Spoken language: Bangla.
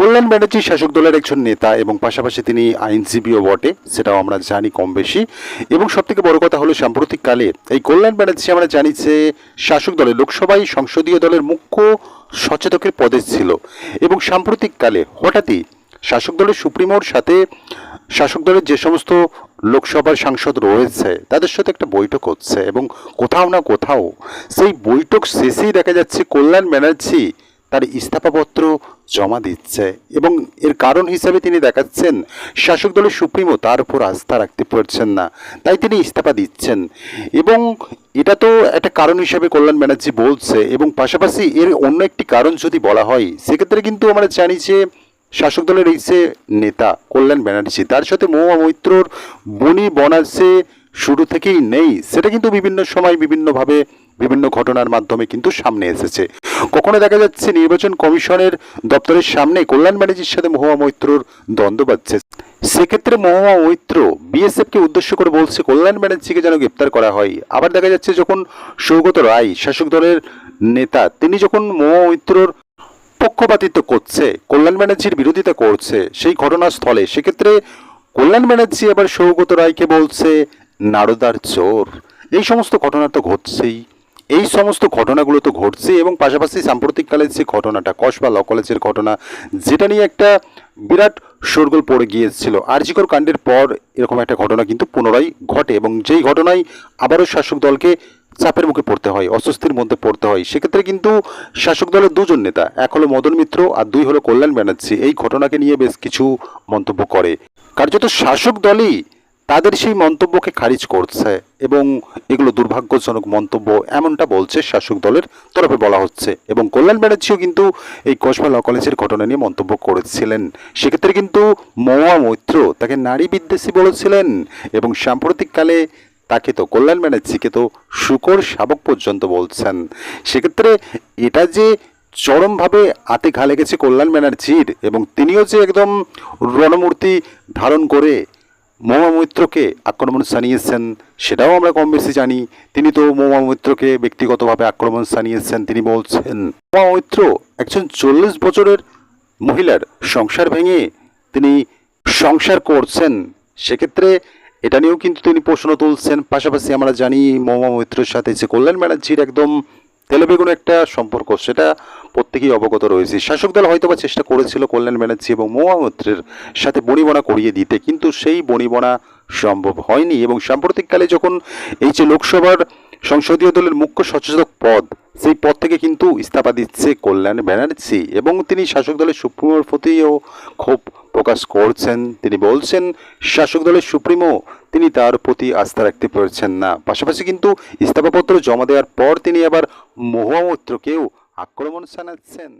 কল্যাণ ব্যানার্জি শাসক দলের একজন নেতা এবং পাশাপাশি তিনি আইনজীবীও বটে, সেটাও আমরা জানি কম বেশি এবং সব থেকে বড় কথা হলো সাম্প্রতিককালে এই কল্যাণ ব্যানার্জি আমরা জানি যে শাসক দলের লোকসভায় সংসদীয় দলের মুখ্য সচেতকের পদে ছিল। এবং সাম্প্রতিককালে হঠাৎই শাসক দলের সুপ্রিমোর সাথে শাসক দলের যে সমস্ত লোকসভার সাংসদ রয়েছে, তাদের সাথে একটা বৈঠক হচ্ছে এবং কোথাও না কোথাও সেই বৈঠক শেষেই দেখা যাচ্ছে কল্যাণ ব্যানার্জি তার ইস্তফাপত্র জমা দিচ্ছে এবং এর কারণ হিসাবে তিনি দেখাচ্ছেন, শাসক দলের সুপ্রিমো তার উপর আস্থা রাখতে পারছেন না, তাই তিনি ইস্তফা দিচ্ছেন। এবং এটা তো একটা কারণ হিসাবে কল্যাণ ব্যানার্জি বলছে এবং পাশাপাশি এর অন্য একটি কারণ যদি বলা হয়, সেক্ষেত্রে কিন্তু আমরা জানি যে শাসক দলের এই যে নেতা কল্যাণ ব্যানার্জি, তার সাথে মহুয়া মৈত্রর বনি বনাসে শুরু থেকেই নেই। সেটা কিন্তু বিভিন্ন সময় বিভিন্নভাবে বিভিন্ন ঘটনার মাধ্যমে কিন্তু সামনে এসেছে। কখনো দেখা যাচ্ছে নির্বাচন কমিশনের দপ্তরের সামনে কল্যাণ ব্যানার্জির সাথে মহুয়া মৈত্রর দ্বন্দ্ব বাজছে সেক্ষেত্রে মহুয়া মৈত্র বিএসএফকে উদ্দেশ্য করে বলছে, কল্যাণ ব্যানার্জিকে যেন গ্রেপ্তার করা হয়। আবার দেখা যাচ্ছে যখন সৌগত রায়, শাসক দলের নেতা, তিনি যখন মহুয়া মৈত্রর পক্ষপাতিত্ব করছে, কল্যাণ ব্যানার্জির বিরোধিতা করছে সেই ঘটনাস্থলে, সেক্ষেত্রে কল্যাণ ব্যানার্জি আবার সৌগত রায়কে বলছে নারদার চোর। এই সমস্ত ঘটনা তো ঘটছেই। এই সমস্ত ঘটনাগুলো তো ঘটছে এবং পাশাপাশি সাম্প্রতিককালের যে ঘটনাটা, কসবা ল কলেজের ঘটনা, যেটা নিয়ে একটা বিরাট শোরগোল পড়ে গিয়েছিল। আরজিকর কাণ্ডের পর এরকম একটা ঘটনা কিন্তু পুনরায় ঘটে এবং যেই ঘটনায় আবারও শাসক দলকে চাপের মুখে পড়তে হয়, অস্বস্তির মধ্যে পড়তে হয়, সেক্ষেত্রে কিন্তু শাসক দলের দুজন নেতা, এক হলো মদন মিত্র আর দুই হলো কল্যাণ ব্যানার্জি, এই ঘটনাকে নিয়ে বেশ কিছু মন্তব্য করে। কার্যত শাসক দলই তাদের সেই মন্তব্যকে খারিজ করছে এবং এগুলো দুর্ভাগ্যজনক মন্তব্য এমনটা বলছে শাসক দলের তরফে বলা হচ্ছে। এবং কল্যাণ ব্যানার্জিও কিন্তু এই কসবা ল কলেজের ঘটনা নিয়ে মন্তব্য করেছিলেন। সেক্ষেত্রে কিন্তু মহুয়া মৈত্র তাকে নারী বিদ্বেষী বলেছিলেন এবং সাম্প্রতিককালে তাকে তো কল্যাণ ব্যানার্জিকে তো শুকর শাবক পর্যন্ত বলছেন। সেক্ষেত্রে এটা যে চরমভাবে আতে ঘা লেগেছে কল্যাণ ব্যানার্জির এবং তিনিও যে একদম রণমূর্তি ধারণ করে মহুয়া মৈত্রকে আক্রমণ জানিয়েছেন সেটাও আমরা কম বেশি জানি। তিনি তো মহুয়া মৈত্রকে ব্যক্তিগতভাবে আক্রমণ জানিয়েছেন তিনি বলছেন মহুয়া মৈত্র একজন চল্লিশ বছরের মহিলার সংসার ভেঙে তিনি সংসার করছেন। সেক্ষেত্রে এটা নিয়েও কিন্তু তিনি প্রশ্ন তুলছেন। পাশাপাশি আমরা জানি মহুয়া মৈত্রের সাথে যে কল্যাণ ব্যানার্জির একদম তেলেবেগুন একটা সম্পর্ক, সেটা প্রত্যেকেই অবগত রয়েছে। শাসক দল হয়তো বা চেষ্টা করেছিল কল্যাণ ব্যানার্জি এবং মহুয়া সাথে বনিবনা করিয়ে দিতে, কিন্তু সেই বনিবনা সম্ভব হয়নি এবং সাম্প্রতিককালে যখন এই যে লোকসভার সংসদীয় দলের মুখ্য সচেতক পদ। সেই পদ থেকে কিন্তু ইস্তফা দিচ্ছে কল্যাণ ব্যানার্জি এবং তিনি শাসক দলের সুপ্রিমোর প্রতিও ক্ষোভ প্রকাশ করছেন। তিনি বলছেন, শাসক দলের সুপ্রিমো, তিনি তার প্রতি আস্থা রাখতে পারছেন না। পাশাপাশি কিন্তু ইস্তফাপত্র জমা দেওয়ার পর তিনি আবার মহুয়া আক্রমণ জানাচ্ছেন।